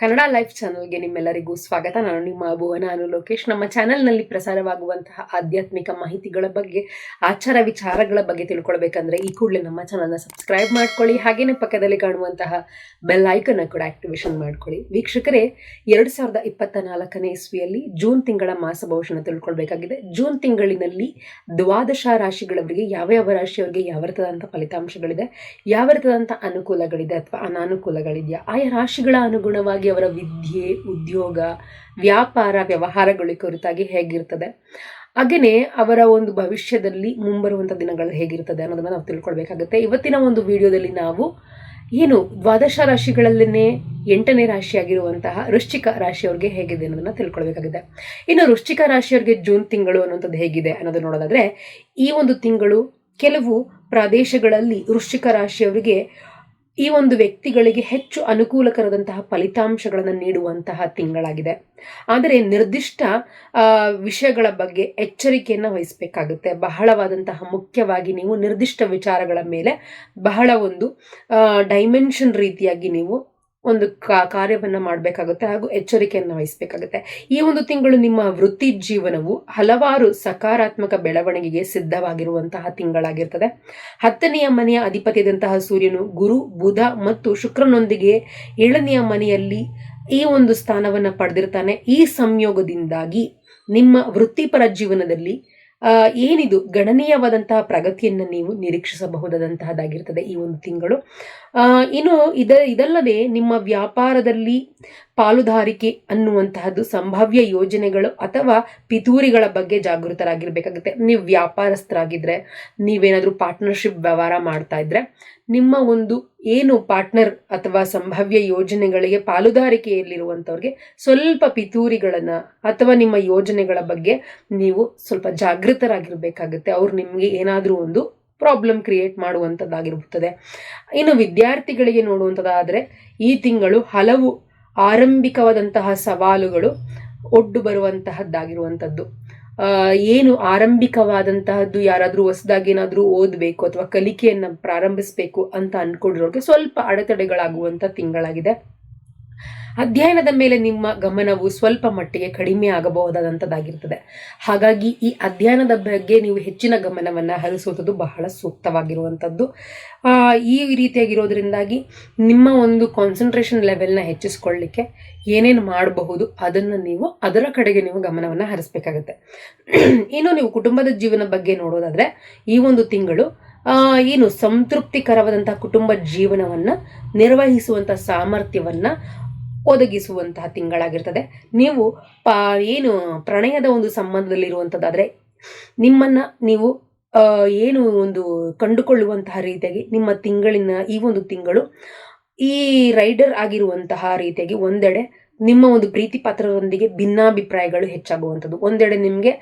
Kannada life ಚಾನಲ್ಗೆ ನಿಮ್ಮೆಲ್ಲರಿಗೂ ಸ್ವಾಗತ. ನಾನು ನಿಮ್ಮ ಭುವನ ಅನು ಲೋಕೇಶ್. ನಮ್ಮ ಚಾನೆಲ್ನಲ್ಲಿ ಪ್ರಸಾರವಾಗುವಂತಹ ಆಧ್ಯಾತ್ಮಿಕ ಮಾಹಿತಿಗಳ ಬಗ್ಗೆ, ಆಚಾರ ವಿಚಾರಗಳ ಬಗ್ಗೆ ತಿಳ್ಕೊಳ್ಬೇಕಂದ್ರೆ ಈ ಕೂಡಲೇ ನಮ್ಮ ಚಾನಲ್ನ ಸಬ್ಸ್ಕ್ರೈಬ್ ಮಾಡ್ಕೊಳ್ಳಿ. ಹಾಗೇನೆ ಪಕ್ಕದಲ್ಲಿ ಕಾಣುವಂತಹ ಬೆಲ್ ಐಕನ್ನ ಕೂಡ ಆಕ್ಟಿವೇಶನ್ ಮಾಡ್ಕೊಳ್ಳಿ. ವೀಕ್ಷಕರೇ, ಎರಡು ಸಾವಿರದ ಇಪ್ಪತ್ತ ನಾಲ್ಕನೇ ಇಸ್ವಿಯಲ್ಲಿ ಜೂನ್ ತಿಂಗಳ ಮಾಸ ಭವಿಷ್ಯನ ತಿಳ್ಕೊಳ್ಬೇಕಾಗಿದೆ. ಜೂನ್ ತಿಂಗಳಿನಲ್ಲಿ ದ್ವಾದಶ ರಾಶಿಗಳವರಿಗೆ ಯಾವ ಯಾವ ರಾಶಿಯವರಿಗೆ ಯಾವ ರೀತಿಯಾದಂಥ ಫಲಿತಾಂಶಗಳಿದೆ, ಯಾವ ರೀತಿಯಾದಂಥ ಅನುಕೂಲಗಳಿದೆ ಅಥವಾ ಅನಾನುಕೂಲಗಳಿದೆಯಾ, ಆಯಾ ರಾಶಿಗಳ ಅನುಗುಣವಾಗಿ ಅವರ ವಿದ್ಯೆ, ಉದ್ಯೋಗ, ವ್ಯಾಪಾರ, ವ್ಯವಹಾರಗಳ ಕುರಿತಾಗಿ ಹೇಗಿರ್ತದೆ. ಹಾಗೆಯೇ ಅವರ ಒಂದು ಭವಿಷ್ಯದಲ್ಲಿ ಮುಂಬರುವಂಥ ದಿನಗಳು ಹೇಗಿರ್ತದೆ ಅನ್ನೋದನ್ನು ನಾವು ತಿಳ್ಕೊಳ್ಬೇಕಾಗುತ್ತೆ. ಇವತ್ತಿನ ಒಂದು ವಿಡಿಯೋದಲ್ಲಿ ನಾವು ಏನು ದ್ವಾದಶ ರಾಶಿಗಳಲ್ಲೇ ಎಂಟನೇ ರಾಶಿಯಾಗಿರುವಂತಹ ವೃಶ್ಚಿಕ ರಾಶಿಯವ್ರಿಗೆ ಹೇಗಿದೆ ಅನ್ನೋದನ್ನ ತಿಳ್ಕೊಳ್ಬೇಕಾಗಿದೆ. ಇನ್ನು ವೃಶ್ಚಿಕ ರಾಶಿಯವ್ರಿಗೆ ಜೂನ್ ತಿಂಗಳು ಅನ್ನೋಂಥದ್ದು ಹೇಗಿದೆ ಅನ್ನೋದು ನೋಡೋದಾದ್ರೆ ಈ ಒಂದು ತಿಂಗಳು ಕೆಲವು ಪ್ರದೇಶಗಳಲ್ಲಿ ವೃಶ್ಚಿಕ ರಾಶಿಯವರಿಗೆ ಈ ಒಂದು ವ್ಯಕ್ತಿಗಳಿಗೆ ಹೆಚ್ಚು ಅನುಕೂಲಕರದಂತಹ ಫಲಿತಾಂಶಗಳನ್ನು ನೀಡುವಂತಹ ತಿಂಗಳಾಗಿದೆ. ಆದರೆ ನಿರ್ದಿಷ್ಟ ವಿಷಯಗಳ ಬಗ್ಗೆ ಎಚ್ಚರಿಕೆಯನ್ನು ವಹಿಸಬೇಕಾಗುತ್ತೆ. ಬಹಳವಾದಂತಹ ಮುಖ್ಯವಾಗಿ ನೀವು ನಿರ್ದಿಷ್ಟ ವಿಚಾರಗಳ ಮೇಲೆ ಬಹಳ ಒಂದು ಡೈಮೆನ್ಷನ್ ರೀತಿಯಾಗಿ ನೀವು ಒಂದು ಕಾರ್ಯವನ್ನು ಮಾಡಬೇಕಾಗುತ್ತೆ ಹಾಗೂ ಎಚ್ಚರಿಕೆಯನ್ನು ವಹಿಸಬೇಕಾಗುತ್ತೆ. ಈ ಒಂದು ತಿಂಗಳು ನಿಮ್ಮ ವೃತ್ತಿ ಜೀವನವು ಹಲವಾರು ಸಕಾರಾತ್ಮಕ ಬೆಳವಣಿಗೆಗೆ ಸಿದ್ಧವಾಗಿರುವಂತಹ ತಿಂಗಳಾಗಿರ್ತದೆ. ಹತ್ತನೆಯ ಮನೆಯ ಅಧಿಪತಿಯಾದಂತಹ ಸೂರ್ಯನು ಗುರು, ಬುಧ ಮತ್ತು ಶುಕ್ರನೊಂದಿಗೆ ಏಳನೆಯ ಮನೆಯಲ್ಲಿ ಈ ಒಂದು ಸ್ಥಾನವನ್ನು ಪಡೆದಿರ್ತಾನೆ. ಈ ಸಂಯೋಗದಿಂದಾಗಿ ನಿಮ್ಮ ವೃತ್ತಿಪರ ಜೀವನದಲ್ಲಿ ಏನಿದು? ಗಣನೀಯವಾದಂತಹ ಪ್ರಗತಿಯನ್ನು ನೀವು ನಿರೀಕ್ಷಿಸಬಹುದಾದಂತಹದ್ದಾಗಿರ್ತದೆ ಈ ಒಂದು ತಿಂಗಳು. ಇನ್ನು ಇದ, ಇದಲ್ಲದೆ ನಿಮ್ಮ ವ್ಯಾಪಾರದಲ್ಲಿ ಪಾಲುದಾರಿಕೆ ಅನ್ನುವಂತಹದ್ದು ಸಂಭಾವ್ಯ ಯೋಜನೆಗಳು ಅಥವಾ ಪಿತೂರಿಗಳ ಬಗ್ಗೆ ಜಾಗೃತರಾಗಿರ್ಬೇಕಾಗುತ್ತೆ. ನೀವು ವ್ಯಾಪಾರಸ್ಥರಾಗಿದ್ರೆ, ನೀವೇನಾದರೂ ಪಾರ್ಟ್ನರ್ಶಿಪ್ ವ್ಯವಹಾರ ಮಾಡ್ತಾ ಇದ್ರೆ ನಿಮ್ಮ ಒಂದು ಏನು ಪಾರ್ಟ್ನರ್ ಅಥವಾ ಸಂಭಾವ್ಯ ಯೋಜನೆಗಳಿಗೆ ಪಾಲುದಾರಿಕೆಯಲ್ಲಿರುವಂಥವ್ರಿಗೆ ಸ್ವಲ್ಪ ಪಿತೂರಿಗಳನ್ನು ಅಥವಾ ನಿಮ್ಮ ಯೋಜನೆಗಳ ಬಗ್ಗೆ ನೀವು ಸ್ವಲ್ಪ ಜಾಗೃತರಾಗಿರಬೇಕಾಗುತ್ತೆ. ಅವ್ರು ನಿಮಗೆ ಏನಾದರೂ ಒಂದು ಪ್ರಾಬ್ಲಮ್ ಕ್ರಿಯೇಟ್ ಮಾಡುವಂಥದ್ದಾಗಿರುತ್ತದೆ ಇನ್ನು ವಿದ್ಯಾರ್ಥಿಗಳಿಗೆ ನೋಡುವಂಥದ್ದಾದರೆ ಈ ತಿಂಗಳು ಹಲವು ಆರಂಭಿಕವಾದಂತಹ ಸವಾಲುಗಳು ಒಡ್ಡು ಬರುವಂತಹದ್ದಾಗಿರುವಂಥದ್ದು. ಏನು ಆರಂಭಿಕವಾದಂತಹದ್ದು ಯಾರಾದರೂ ಹೊಸದಾಗಿ ಏನಾದರೂ ಓದಬೇಕು ಅಥವಾ ಕಲಿಕೆಯನ್ನು ಪ್ರಾರಂಭಿಸಬೇಕು ಅಂತ ಅನ್ಕೊಂಡಿರೋರಿಗೆ ಸ್ವಲ್ಪ ಅಡೆತಡೆಗಳಾಗುವಂಥ ತಿಂಗಳಾಗಿದೆ. ಅಧ್ಯಯನದ ಮೇಲೆ ನಿಮ್ಮ ಗಮನವು ಸ್ವಲ್ಪ ಮಟ್ಟಿಗೆ ಕಡಿಮೆ ಆಗಬಹುದಾದಂಥದ್ದಾಗಿರ್ತದೆ ಹಾಗಾಗಿ ಈ ಅಧ್ಯಯನದ ಬಗ್ಗೆ ನೀವು ಹೆಚ್ಚಿನ ಗಮನವನ್ನು ಹರಿಸುವಂಥದ್ದು ಬಹಳ ಸೂಕ್ತವಾಗಿರುವಂಥದ್ದು ಈ ರೀತಿಯಾಗಿರೋದ್ರಿಂದಾಗಿ ನಿಮ್ಮ ಒಂದು ಕಾನ್ಸಂಟ್ರೇಷನ್ ಲೆವೆಲ್ನ ಹೆಚ್ಚಿಸ್ಕೊಳ್ಳಿಕ್ಕೆ ಏನೇನು ಮಾಡಬಹುದು ಅದನ್ನು ನೀವು ಅದರ ಕಡೆಗೆ ನೀವು ಗಮನವನ್ನು ಹರಿಸಬೇಕಾಗುತ್ತೆ. ಇನ್ನು ನೀವು ಕುಟುಂಬದ ಜೀವನ ಬಗ್ಗೆ ನೋಡೋದಾದರೆ ಈ ಒಂದು ತಿಂಗಳು ಏನು ಸಂತೃಪ್ತಿಕರವಾದಂತಹ ಕುಟುಂಬ ಜೀವನವನ್ನು ನಿರ್ವಹಿಸುವಂಥ ಸಾಮರ್ಥ್ಯವನ್ನು ಒದಗಿಸುವಂತಹ ತಿಂಗಳಾಗಿರ್ತದೆ. ನೀವು ಪ, ಏನು ಪ್ರಣಯದ ಒಂದು ಸಂಬಂಧದಲ್ಲಿರುವಂಥದ್ದಾದರೆ ನಿಮ್ಮನ್ನು ನೀವು ಏನು ಒಂದು ಕಂಡುಕೊಳ್ಳುವಂತಹ ರೀತಿಯಾಗಿ ನಿಮ್ಮ ತಿಂಗಳಿನ ಈ ಒಂದು ತಿಂಗಳು ಈ ರೈಡರ್ ಆಗಿರುವಂತಹ ರೀತಿಯಾಗಿ ಒಂದೆಡೆ ನಿಮ್ಮ ಒಂದು ಪ್ರೀತಿ ಪಾತ್ರರೊಂದಿಗೆ ಭಿನ್ನಾಭಿಪ್ರಾಯಗಳು ಹೆಚ್ಚಾಗುವಂಥದ್ದು. ಒಂದೆಡೆ ನಿಮಗೆ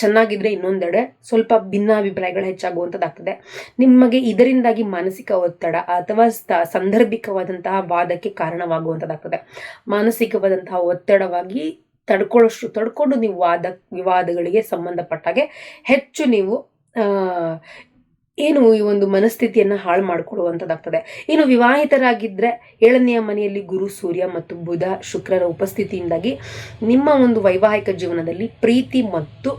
ಚೆನ್ನಾಗಿದ್ರೆ ಇನ್ನೊಂದೆಡೆ ಸ್ವಲ್ಪ ಭಿನ್ನಾಭಿಪ್ರಾಯಗಳು ಹೆಚ್ಚಾಗುವಂಥದ್ದಾಗ್ತದೆ ನಿಮಗೆ ಇದರಿಂದಾಗಿ ಮಾನಸಿಕ ಒತ್ತಡ ಅಥವಾ ಸಾಂದರ್ಭಿಕವಾದಂತಹ ವಾದಕ್ಕೆ ಕಾರಣವಾಗುವಂಥದ್ದಾಗ್ತದೆ ಮಾನಸಿಕವಾದಂತಹ ಒತ್ತಡವಾಗಿ ತಡ್ಕೊಳ್ಳೋಷ್ಟು ತಡ್ಕೊಂಡು ನೀವು ವಾದ, ವಿವಾದಗಳಿಗೆ ಸಂಬಂಧಪಟ್ಟಾಗೆ ಹೆಚ್ಚು ನೀವು ಏನು ಈ ಒಂದು ಮನಸ್ಥಿತಿಯನ್ನು ಹಾಳು ಮಾಡಿಕೊಡುವಂಥದ್ದಾಗ್ತದೆ ಇನ್ನು ವಿವಾಹಿತರಾಗಿದ್ದರೆ ಏಳನೆಯ ಮನೆಯಲ್ಲಿ ಗುರು, ಸೂರ್ಯ ಮತ್ತು ಬುಧ, ಶುಕ್ರರ ಉಪಸ್ಥಿತಿಯಿಂದಾಗಿ ನಿಮ್ಮ ಒಂದು ವೈವಾಹಿಕ ಜೀವನದಲ್ಲಿ ಪ್ರೀತಿ ಮತ್ತು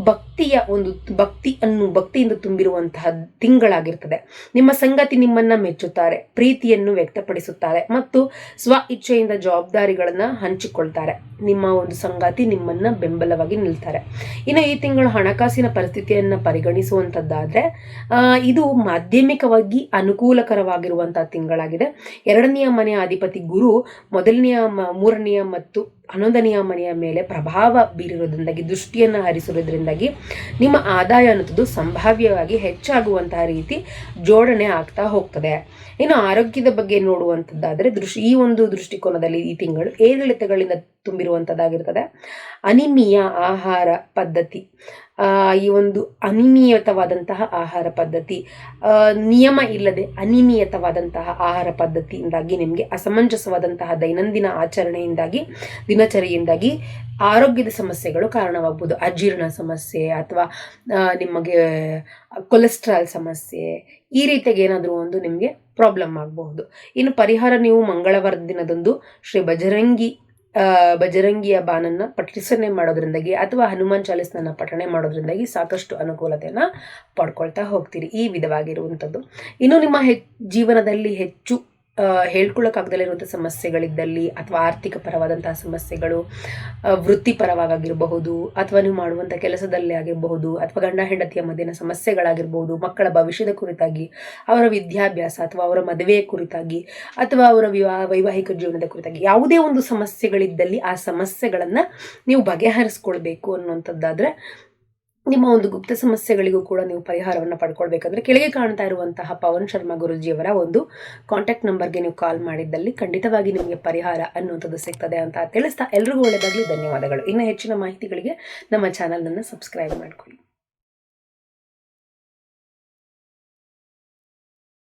ಭಕ್ತಿಯ ಒಂದು ಭಕ್ತಿ ಅನ್ನು ಭಕ್ತಿಯಿಂದ ತುಂಬಿರುವಂತಹ ತಿಂಗಳಾಗಿರ್ತದೆ. ನಿಮ್ಮ ಸಂಗತಿ ನಿಮ್ಮನ್ನ ಮೆಚ್ಚುತ್ತಾರೆ, ಪ್ರೀತಿಯನ್ನು ವ್ಯಕ್ತಪಡಿಸುತ್ತಾರೆ ಮತ್ತು ಸ್ವ ಇಚ್ಛೆಯಿಂದ ಜವಾಬ್ದಾರಿಗಳನ್ನು ಹಂಚಿಕೊಳ್ತಾರೆ. ನಿಮ್ಮ ಒಂದು ಸಂಗಾತಿ ನಿಮ್ಮನ್ನ ಬೆಂಬಲವಾಗಿ ನಿಲ್ತಾರೆ. ಇನ್ನು ಈ ತಿಂಗಳು ಹಣಕಾಸಿನ ಪರಿಸ್ಥಿತಿಯನ್ನು ಪರಿಗಣಿಸುವಂಥದ್ದಾದರೆ ಇದು ಮಾಧ್ಯಮಿಕವಾಗಿ ಅನುಕೂಲಕರವಾಗಿರುವಂಥ ತಿಂಗಳಾಗಿದೆ. ಎರಡನೆಯ ಮನೆಯ ಅಧಿಪತಿ ಗುರು ಮೊದಲನೆಯ ಮೂರನೆಯ ಮತ್ತು ಹನ್ನೊಂದನೆಯ ಮನೆಯ ಮೇಲೆ ಪ್ರಭಾವ ಬೀರಿರೋದ್ರಿಂದಾಗಿ ದೃಷ್ಟಿಯನ್ನು ಹರಿಸಿರೋದ್ರಿಂದಾಗಿ ನಿಮ್ಮ ಆದಾಯ ಅನ್ನೋದು ಸಂಭಾವ್ಯವಾಗಿ ಹೆಚ್ಚಾಗುವಂತಹ ರೀತಿ ಜೋಡಣೆ ಆಗ್ತಾ ಹೋಗ್ತದೆ. ಇನ್ನು ಆರೋಗ್ಯದ ಬಗ್ಗೆ ನೋಡುವಂಥದ್ದಾದರೆ ದೃಷ್ಟಿ, ಈ ಒಂದು ದೃಷ್ಟಿಕೋನದಲ್ಲಿ ಈ ತಿಂಗಳು ಏರಿಳಿತಗಳಿಂದ ತುಂಬಿರುವಂಥದ್ದಾಗಿರ್ತದೆ ಅನಿಮಿಯ ಆಹಾರ ಪದ್ಧತಿ. ಈ ಒಂದು ಅನಿಮಿಯತವಾದಂತಹ ಆಹಾರ ಪದ್ಧತಿ. ನಿಯಮ ಇಲ್ಲದೆ ಅನಿಮಿಯತವಾದಂತಹ ಆಹಾರ ಪದ್ಧತಿಯಿಂದಾಗಿ ನಿಮಗೆ ಅಸಮಂಜಸವಾದಂತಹ ದೈನಂದಿನ ಆಚರಣೆಯಿಂದಾಗಿ, ದಿನಚರಿಯಿಂದಾಗಿ ಆರೋಗ್ಯದ ಸಮಸ್ಯೆಗಳು ಕಾರಣವಾಗ್ಬೋದು. ಅಜೀರ್ಣ ಸಮಸ್ಯೆ ಅಥವಾ ನಿಮಗೆ ಕೊಲೆಸ್ಟ್ರಾಲ್ ಸಮಸ್ಯೆ, ಈ ರೀತಿಯಾಗಿ ಏನಾದರೂ ಒಂದು ನಿಮಗೆ ಪ್ರಾಬ್ಲಮ್ ಆಗಬಹುದು. ಇನ್ನು ಪರಿಹಾರ ನೀವು ಮಂಗಳವಾರ ದಿನದಂದು ಶ್ರೀ ಬಜರಂಗಿ ಬಜರಂಗಿಯ ಬಾನನ್ನ ಪಠಿಸನೆ ಮಾಡೋದ್ರಿಂದಾಗಿ ಅಥವಾ ಹನುಮಾನ್ ಚಾಲಿಸ್ನ ಪಠಣೆ ಮಾಡೋದ್ರಿಂದಾಗಿ ಸಾಕಷ್ಟು ಅನುಕೂಲತೆಯನ್ನು ಪಡ್ಕೊಳ್ತಾ ಹೋಗ್ತೀರಿ ಈ ವಿಧವಾಗಿರುವಂಥದ್ದು. ಇನ್ನು ನಿಮ್ಮ ಹೆ ಜೀವನದಲ್ಲಿ ಹೆಚ್ಚು ಆ, ಹೇಳ್ಕೊಳ್ಳೋಕ್ಕಾಗದಲ್ಲೇ ಇರುವಂಥ ಸಮಸ್ಯೆಗಳಿದ್ದಲ್ಲಿ ಅಥವಾ ಆರ್ಥಿಕ ಪರವಾದಂತಹ ಸಮಸ್ಯೆಗಳು ವೃತ್ತಿಪರವಾಗಿರಬಹುದು ಅಥವಾ ನೀವು ಮಾಡುವಂಥ ಕೆಲಸದಲ್ಲಿ ಆಗಿರಬಹುದು ಅಥವಾ ಗಂಡ ಹೆಂಡತಿಯ ಮಧ್ಯನ ಸಮಸ್ಯೆಗಳಾಗಿರ್ಬೋದು ಮಕ್ಕಳ ಭವಿಷ್ಯದ ಕುರಿತಾಗಿ ಅವರ ವಿದ್ಯಾಭ್ಯಾಸ ಅಥವಾ ಅವರ ಮದುವೆಯ ಕುರಿತಾಗಿ ಅಥವಾ ಅವರ ವಿವಾಹ ವೈವಾಹಿಕ ಜೀವನದ ಕುರಿತಾಗಿ ಯಾವುದೇ ಒಂದು ಸಮಸ್ಯೆಗಳಿದ್ದಲ್ಲಿ ಆ ಸಮಸ್ಯೆಗಳನ್ನು ನೀವು ಬಗೆಹರಿಸ್ಕೊಳ್ಬೇಕು ಅನ್ನುವಂಥದ್ದಾದರೆ ನಿಮ್ಮ ಒಂದು ಗುಪ್ತ ಸಮಸ್ಯೆಗಳಿಗೂ ಕೂಡ ನೀವು ಪರಿಹಾರವನ್ನು ಪಡ್ಕೊಳ್ಬೇಕಂದ್ರೆ ಕೆಳಗೆ ಕಾಣ್ತಾ ಇರುವಂತಹ ಪವನ್ ಶರ್ಮಾ ಗುರುಜಿಯವರ ಒಂದು ಕಾಂಟ್ಯಾಕ್ಟ್ ನಂಬರ್ಗೆ ನೀವು ಕಾಲ್ ಮಾಡಿದ್ದಲ್ಲಿ ಖಂಡಿತವಾಗಿ ನಿಮಗೆ ಪರಿಹಾರ ಅನ್ನುವಂಥದ್ದು ಸಿಗ್ತದೆ ಅಂತ ತಿಳಿಸ್ತಾ. ಎಲ್ರಿಗೂ ಒಳ್ಳೆಯದಾಗಲಿ ಧನ್ಯವಾದಗಳು. ಇನ್ನು ಹೆಚ್ಚಿನ ಮಾಹಿತಿಗಳಿಗೆ ನಮ್ಮ ಚಾನಲನ್ನು ಸಬ್ಸ್ಕ್ರೈಬ್ ಮಾಡ್ಕೊಳ್ಳಿ.